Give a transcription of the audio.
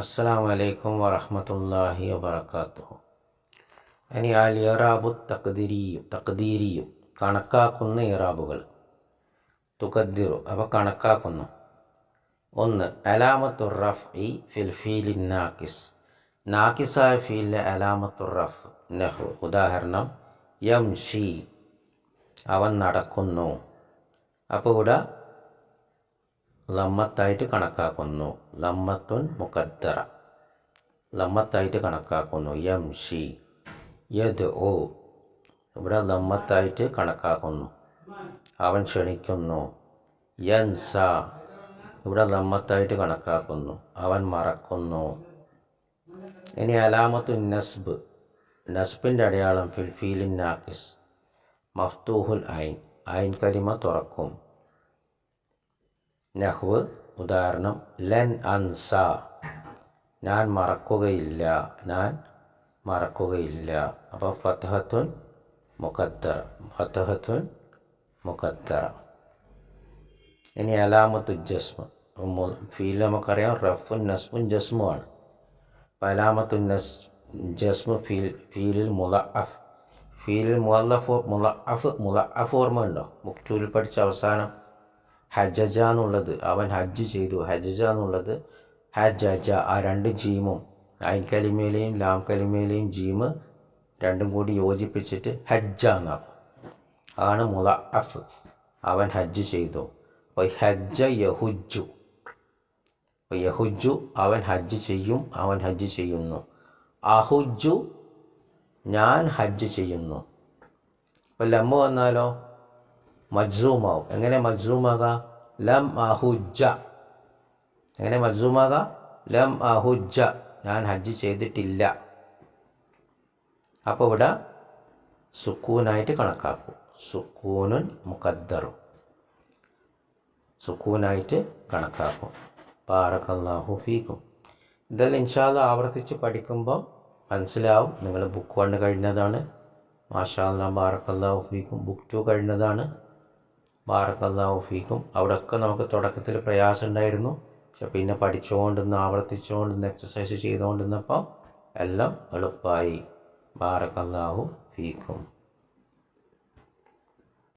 അസ്സാം വലൈക്കും വറഹമത്തല്ലാഹി വാത്തു അനി അൽ ഇറാബു തക്തിരിയും തക്തീരിയും കണക്കാക്കുന്ന ഇറാബുകൾ. തുകദ്ദിറു അവ കണക്കാക്കുന്നു. ഒന്ന് അലാമത്തു റഫ് ഇ ഫിൽ ഫീലിൻ നാക്കിസ് നാക്കിസായ ഫീലിലെ അലാമത്തു റഫ് നെഹു ഉദാഹരണം യം ഷി അവൻ നടക്കുന്നു. അപ്പോൾ ഇവിടെ ലമ്മത്തായിട്ട് കണക്കാക്കുന്നു. ലമ്മത്തുൻ മുഖദ്ദറ ലമ്മത്തായിട്ട് കണക്കാക്കുന്നു. യം ഷി യത് ഓ ഇവിടെ ലമ്മത്തായിട്ട് കണക്കാക്കുന്നു. അവൻ ക്ഷണിക്കുന്നു. യൻസ ഇവിടെ ലമ്മത്തായിട്ട് കണക്കാക്കുന്നു. അവൻ മറക്കുന്നു. ഇനി അലാമത്തു നസ്ബ്. നസ്ബിന്റെ അടയാളം ഫിൽഫീലിൻ നാക്കിസ് മഫ്തൂഹുൽ ഐൻ. ഐൻ കരിമ തുറക്കും. നഹ്വ് ഉദാഹരണം ലൻ അൻസ ഞാൻ മറക്കുകയില്ല ഞാൻ മറക്കുകയില്ല. അപ്പോൾ ഫത്തഹത്തുൻ മുഖത്തർ ഫത്തഹത്തുൻ മുഖത്തർ. ഇനി അലാമത്തു ജസ്മ. ഫീൽ നമുക്കറിയാം റഫുൻ നസ്മുൻ ജസ്മുമാണ് അപ്പോൾ അലാമത്തു നസ് ജസ്മു ഫീൽ ഫീലിൽ മുല അഫ് ഫീലിൽ മുലഫ് മുല അഫ് ഓർമ്മ ഉണ്ടോ മുക്ചൂരിൽ പഠിച്ച അവസാനം ഹജജ എന്നുള്ളത് അവൻ ഹജ്ജ് ചെയ്തു. ഹജജ എന്നുള്ളത് ഹജജ ആ രണ്ട് ജീമും. ഐൻ കലിമയിലെയും ലാം കലിമയിലെയും ജീമ് രണ്ടും കൂടി യോജിപ്പിച്ചിട്ട് ഹജ്ജ എന്നാണ് ആണ് മുല അഫ് അവൻ ഹജ്ജ് ചെയ്തു. ഹജ്ജ യഹുജു യഹുജു അവൻ ഹജ്ജ് ചെയ്യും. അവൻ ഹജ്ജ് ചെയ്യുന്നു. അഹുജു ഞാൻ ഹജ്ജ് ചെയ്യുന്നു. അപ്പോൾ ലമ്മ വന്നാലോ? മജ്സൂമാവും എങ്ങനെ മജ്സൂമാകാം? ലം അഹുജ എങ്ങനെ മജ്സൂമാകാം? ലം അഹുജ ഞാൻ ഹജ്ജ് ചെയ്തിട്ടില്ല. അപ്പോൾ ഇവിടെ സുക്കൂനായിട്ട് കണക്കാക്കും. സുക്കൂനുൻ മുഖദ്ദറും. സുക്കൂനായിട്ട് കണക്കാക്കും. പാറക്കല്ലാഹു ഫീക്കും ഇതെല്ലാം ഇൻഷാല്ല ആവർത്തിച്ച് പഠിക്കുമ്പോൾ മനസ്സിലാവും. നിങ്ങൾ ബുക്ക് വൺ കഴിഞ്ഞതാണ്. മാഷാ അല്ലാ ബാറക്കല്ലാഹു ഫീക്കും ബുക്ക് ടു കഴിഞ്ഞതാണ്. ബാറക്കല്ലാഹു ഫീക്കും. അവിടെയൊക്കെ നമുക്ക് തുടക്കത്തിൽ പ്രയാസം ഉണ്ടായിരുന്നു പക്ഷെ പിന്നെ പഠിച്ചുകൊണ്ടിരുന്ന് ആവർത്തിച്ചുകൊണ്ടിരുന്ന് എക്സസൈസ് ചെയ്തുകൊണ്ടിരുന്നപ്പോൾ എല്ലാം എളുപ്പമായി. ബാറക്കല്ലാഹു ഫീക്കും.